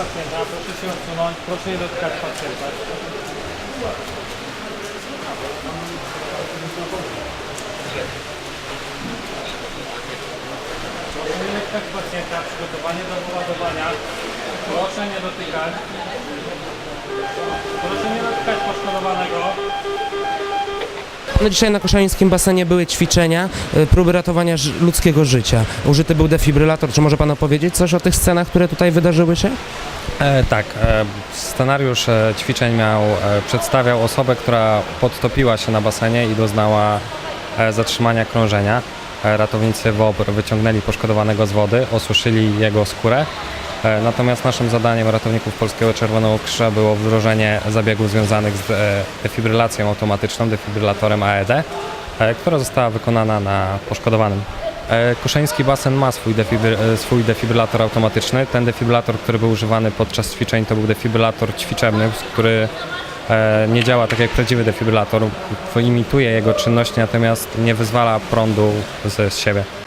pacjenta, proszę się odsunąć, proszę nie dotykać pacjenta. Proszę nie dotykać pacjenta, przygotowanie do wyładowania. Proszę nie dotykać. No dzisiaj na koszańskim basenie były ćwiczenia, y, próby ratowania ludzkiego życia. Użyty był defibrylator. Czy może Pan opowiedzieć coś o tych scenach, które tutaj wydarzyły się? E, tak, e, scenariusz e, ćwiczeń miał, e, przedstawiał osobę, która podtopiła się na basenie i doznała e, zatrzymania krążenia. E, ratownicy wyciągnęli poszkodowanego z wody, osuszyli jego skórę. E, natomiast naszym zadaniem ratowników Polskiego Czerwonego Krzyża było wdrożenie zabiegów związanych z e, defibrylacją automatyczną, defibrylatorem AED, e, która została wykonana na poszkodowanym. Koszeński basen ma swój, defibry, swój defibrylator automatyczny. Ten defibrylator, który był używany podczas ćwiczeń, to był defibrylator ćwiczebny, który nie działa tak jak prawdziwy defibrylator, imituje jego czynności, natomiast nie wyzwala prądu z siebie.